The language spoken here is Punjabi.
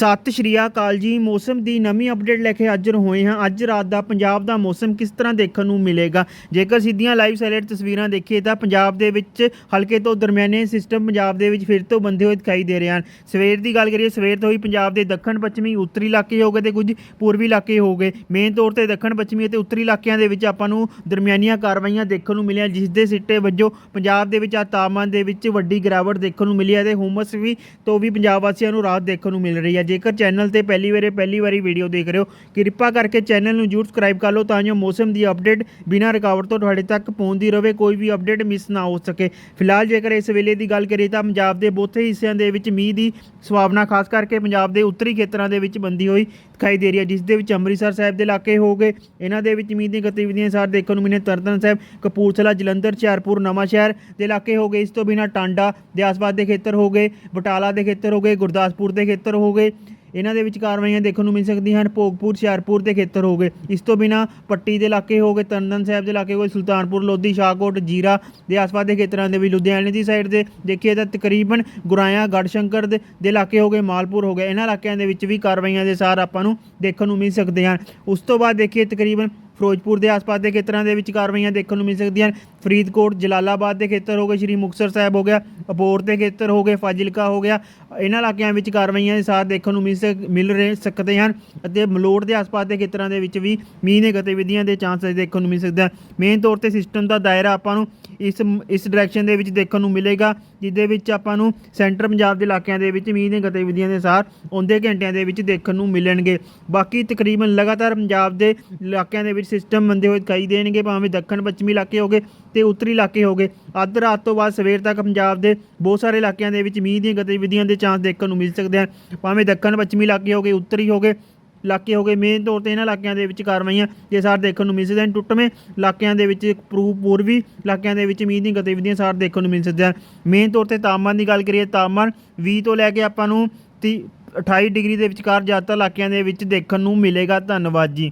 ਸਤਿ ਸ਼੍ਰੀ ਅਕਾਲ ਜੀ। ਮੌਸਮ ਦੀ ਨਵੀਂ ਅਪਡੇਟ ਲੈ ਕੇ ਹਾਜ਼ਰ ਹੋਏ ਹਾਂ। ਅੱਜ ਰਾਤ ਦਾ ਪੰਜਾਬ ਦਾ ਮੌਸਮ ਕਿਸ ਤਰ੍ਹਾਂ ਦੇਖਣ ਨੂੰ ਮਿਲੇਗਾ? ਜੇਕਰ ਸਿੱਧੀਆਂ ਲਾਈਵ ਸੈਟੇਲਾਈਟ ਤਸਵੀਰਾਂ ਦੇਖੀਏ ਤਾਂ ਪੰਜਾਬ ਦੇ ਵਿੱਚ ਹਲਕੇ ਤੋਂ ਦਰਮਿਆਨੇ ਸਿਸਟਮ ਪੰਜਾਬ ਦੇ ਵਿੱਚ ਫਿਰ ਤੋਂ ਬੰਦੇ ਹੋਏ ਦਿਖਾਈ ਦੇ ਰਹੇ ਹਨ। ਸਵੇਰ ਦੀ ਗੱਲ ਕਰੀਏ, ਸਵੇਰ ਤੋਂ ਹੀ ਪੰਜਾਬ ਦੇ ਦੱਖਣ, ਪੱਛਮੀ, ਉੱਤਰੀ ਇਲਾਕੇ ਹੋ ਗਏ ਤੇ ਕੁਝ ਪੂਰਬੀ ਇਲਾਕੇ ਹੋ ਗਏ। ਮੇਨ ਤੌਰ ਤੇ ਦੱਖਣ, ਪੱਛਮੀ ਅਤੇ ਉੱਤਰੀ ਇਲਾਕਿਆਂ ਦੇ ਵਿੱਚ ਆਪਾਂ ਨੂੰ ਦਰਮਿਆਨੀਆਂ ਕਾਰਵਾਈਆਂ ਦੇਖਣ ਨੂੰ ਮਿਲੀਆਂ, ਜਿਸ ਦੇ ਸਿੱਟੇ ਵਜੋਂ ਪੰਜਾਬ ਦੇ ਵਿੱਚ ਆ ਤਾਪਮਾਨ ਦੇ ਵਿੱਚ ਵੱਡੀ ਗਿਰਾਵਟ ਦੇਖਣ ਨੂੰ ਮਿਲੀ ਹੈ ਤੇ ਹੁਮਸ ਵੀ ਤੋਂ ਵੀ ਪੰਜਾਬ ਵਾਸੀਆਂ ਨੂੰ ਰਾਹਤ ਦੇਖਣ ਨੂੰ ਮਿਲ ਰਹੀ ਹੈ। ਜੇਕਰ ਚੈਨਲ ਤੇ ਪਹਿਲੀ ਵਾਰੀ ਪਹਿਲੀ ਵਾਰੀ ਵੀਡੀਓ ਦੇਖ ਰਹੇ ਹੋ, ਕਿਰਪਾ ਕਰਕੇ ਚੈਨਲ ਨੂੰ ਜਰੂਰ ਸਬਸਕ੍ਰਾਈਬ ਕਰ ਲਓ ਤਾਂ ਜੋ ਮੌਸਮ ਦੀ ਅਪਡੇਟ ਬਿਨਾਂ ਰੁਕਾਵਟ ਤੋਂ ਤੁਹਾਡੇ ਤੱਕ ਪਹੁੰਚਦੀ ਰਹੇ ਕੋਈ ਵੀ ਅਪਡੇਟ ਮਿਸ ਨਾ ਹੋ ਸਕੇ। ਫਿਲਹਾਲ ਜੇਕਰ ਇਸ ਵੇਲੇ ਦੀ ਗੱਲ ਕਰੀਏ ਤਾਂ ਪੰਜਾਬ ਦੇ ਬਹੁਤੇ ਹਿੱਸਿਆਂ ਦੇ ਵਿੱਚ ਮੀਂਹ ਦੀ ਸੰਭਾਵਨਾ ਖਾਸ ਕਰਕੇ ਪੰਜਾਬ ਦੇ ਉੱਤਰੀ ਖੇਤਰਾਂ ਦੇ ਵਿੱਚ ਬੰਦੀ ਹੋਈ ਦਿਖਾਈ ਦੇ ਰਹੀ ਹੈ, ਜਿਸ ਦੇ ਵਿੱਚ ਅੰਮ੍ਰਿਤਸਰ ਸਾਹਿਬ ਦੇ ਇਲਾਕੇ ਹੋ ਗਏ। ਇਹਨਾਂ ਦੇ ਵਿੱਚ ਮੀਂਹ ਦੀਆਂ ਗਤੀਵਿਧੀਆਂ ਸਾਰ ਦੇਖਣ ਨੂੰ ਮਿਲੇ ਤਰਨਤਾਰਨ ਸਾਹਿਬ, ਕਪੂਰਥਲਾ, ਜਲੰਧਰ, ਹੁਸ਼ਿਆਰਪੁਰ, ਨਵਾਂ ਸ਼ਹਿਰ ਦੇ ਇਲਾਕੇ ਹੋ ਗਏ। ਇਸ ਤੋਂ ਬਿਨਾਂ ਟਾਂਡਾ ਦੇ ਆਸ-ਪਾਸ ਦੇ ਖੇਤਰ ਹੋ ਗਏ, ਬਟਾਲਾ ਦੇ ਖੇਤਰ ਹੋ ਗਏ, ਗੁਰਦਾਸਪੁਰ ਦੇ ਖੇਤਰ ਹੋ ਗਏ। ਇਹਨਾਂ ਦੇ ਵਿੱਚ ਕਾਰਵਾਈਆਂ ਦੇਖਣ ਨੂੰ ਮਿਲ ਸਕਦੀਆਂ ਹਨ। ਭੋਗਪੁਰ, ਹੁਸ਼ਿਆਰਪੁਰ ਦੇ ਖੇਤਰ ਹੋ ਗਏ। ਇਸ ਤੋਂ ਬਿਨਾ ਪੱਟੀ ਦੇ ਇਲਾਕੇ ਹੋ ਗਏ। ਤਰਨਨ ਸਾਹਿਬ ਦੇ ਇਲਾਕੇ ਹੋ ਗਏ। ਸੁਲਤਾਨਪੁਰ, ਲੋਧੀ, ਸ਼ਾਹਕੋਟ, ਜੀਰਾ ਦੇ ਆਸ-ਪਾਸ ਦੇ ਖੇਤਰਾਂ ਦੇ ਵੀ ਲੁਧਿਆਣੇ ਦੀ ਸਾਈਡ ਦੇ ਦੇਖੀਏ ਤਾਂ ਤਕਰੀਬਨ ਗੁਰਾਇਆ, ਗੜਸ਼ੰਕਰ ਦੇ ਦੇ ਇਲਾਕੇ ਹੋ ਗਏ, ਮਾਲਪੁਰ ਹੋ ਗਏ ਇਹਨਾਂ ਇਲਾਕਿਆਂ ਦੇ ਵਿੱਚ ਵੀ ਕਾਰਵਾਈਆਂ ਦੇ ਸਾਰ ਆਪਾਂ ਨੂੰ ਦੇਖਣ ਨੂੰ ਮਿਲ ਸਕਦੇ ਹਨ। ਉਸ ਤੋਂ ਬਾਅਦ ਦੇਖੀਏ ਤਕਰੀਬਨ ਫਿਰੋਜ਼ਪੁਰ ਦੇ ਆਸ-ਪਾਸ ਦੇ ਖੇਤਰਾਂ ਦੇ ਵਿੱਚ ਕਾਰਵਾਈਆਂ ਦੇਖਣ ਨੂੰ ਮਿਲ ਸਕਦੀਆਂ ਹਨ। ਫਰੀਦਕੋਟ, ਜਲਾਲਾਬਾਦ ਦੇ ਖੇਤਰ ਹੋ ਗਏ, ਸ਼੍ਰੀ ਮੁਕਤਸਰ ਸਾਹਿਬ ਹੋ ਗਿਆ, ਅਪੋਰ ਦੇ ਖੇਤਰ ਹੋ ਗਏ, ਫਾਜ਼ਿਲਕਾ ਹੋ ਗਿਆ। ਇਹਨਾਂ ਇਲਾਕਿਆਂ ਵਿੱਚ ਕਾਰਵਾਈਆਂ ਦੇ ਸਾਰ ਦੇਖਣ ਨੂੰ ਮਿਲ ਸਕ, ਮਿਲ ਰਹੇ, ਸਕਦੇ ਹਨ ਅਤੇ ਮਲੋੜ ਦੇ ਆਸ-ਪਾਸ ਦੇ ਖੇਤਰਾਂ ਦੇ ਵਿੱਚ ਵੀ ਮੀਂਹ ਦੇ ਗਤੀਵਿਧੀਆਂ ਦੇ ਚਾਂਸਸ ਦੇਖਣ ਨੂੰ ਮਿਲ ਸਕਦੇ ਹਨ ਮੇਨ ਤੌਰ ਤੇ ਸਿਸਟਮ ਦਾ ਦਾਇਰਾ ਆਪਾਂ ਨੂੰ ਇਸ ਇਸ ਡਾਇਰੈਕਸ਼ਨ ਦੇ ਵਿੱਚ ਦੇਖਣ ਨੂੰ ਮਿਲੇਗਾ, ਜਿਹਦੇ ਵਿੱਚ ਆਪਾਂ ਨੂੰ ਸੈਂਟਰ ਪੰਜਾਬ ਦੇ ਇਲਾਕਿਆਂ ਦੇ ਵਿੱਚ ਮੀਂਹ ਦੀਆਂ ਗਤੀਵਿਧੀਆਂ ਦੇ ਸਾਰ ਆਉਂਦੇ ਘੰਟਿਆਂ ਦੇ ਵਿੱਚ ਦੇਖਣ ਨੂੰ ਮਿਲਣਗੇ। ਬਾਕੀ ਤਕਰੀਬਨ ਲਗਾਤਾਰ ਪੰਜਾਬ ਦੇ ਇਲਾਕਿਆਂ ਦੇ ਵਿੱਚ ਸਿਸਟਮ ਬੰਦੇ ਹੋਏ ਦਿਖਾਈ ਦੇਣਗੇ, ਭਾਵੇਂ ਦੱਖਣ ਪੱਛਮੀ ਇਲਾਕੇ ਹੋਗੇ ਤੇ ਉੱਤਰੀ ਇਲਾਕੇ ਹੋਗੇ ਅੱਧ ਰਾਤ ਤੋਂ ਬਾਅਦ ਸਵੇਰ ਤੱਕ ਪੰਜਾਬ ਦੇ ਬਹੁਤ ਸਾਰੇ ਇਲਾਕਿਆਂ ਦੇ ਵਿੱਚ ਮੀਂਹ ਦੀਆਂ ਗਤੀਵਿਧੀਆਂ ਦੇ ਚਾਂਸ ਦੇਖਣ ਨੂੰ ਮਿਲ ਸਕਦੇ ਹਨ ਭਾਵੇਂ ਦੱਖਣ, ਪੱਛਮੀ ਇਲਾਕੇ ਹੋਗੇ ਉੱਤਰੀ ਹੋਗੇ ਇਲਾਕੇ ਹੋ ਗਏ ਮੇਨ ਤੌਰ ਤੇ ਇਹਨਾਂ ਇਲਾਕਿਆਂ ਦੇ ਵਿੱਚ ਕਾਰਵਾਈਆਂ ਜੇ ਸਾਰ ਦੇਖਣ ਨੂੰ ਮਿਲ ਸਕਦੇ ਹਨ ਟੁੱਟਵੇਂ ਇਲਾਕਿਆਂ ਦੇ ਵਿੱਚ ਪੂ- ਪੂਰਬੀ ਇਲਾਕਿਆਂ ਦੇ ਵਿੱਚ ਮੀਂਹ ਦੀਆਂ ਗਤੀਵਿਧੀਆਂ ਸਾਰ ਦੇਖਣ ਨੂੰ ਮਿਲ ਸਕਦੀਆਂ ਮੇਨ ਤੌਰ ਤੇ ਤਾਪਮਾਨ ਦੀ ਗੱਲ ਕਰੀਏ, ਤਾਪਮਾਨ 20 ਤੋਂ ਲੈ ਕੇ ਆਪਾਂ ਨੂੰ ਤੀਹ 28 ਡਿਗਰੀ ਦੇ ਵਿਚਕਾਰ ਜ਼ਿਆਦਾਤਰ ਇਲਾਕਿਆਂ ਦੇ ਵਿੱਚ ਦੇਖਣ ਨੂੰ ਮਿਲੇਗਾ। ਧੰਨਵਾਦ ਜੀ।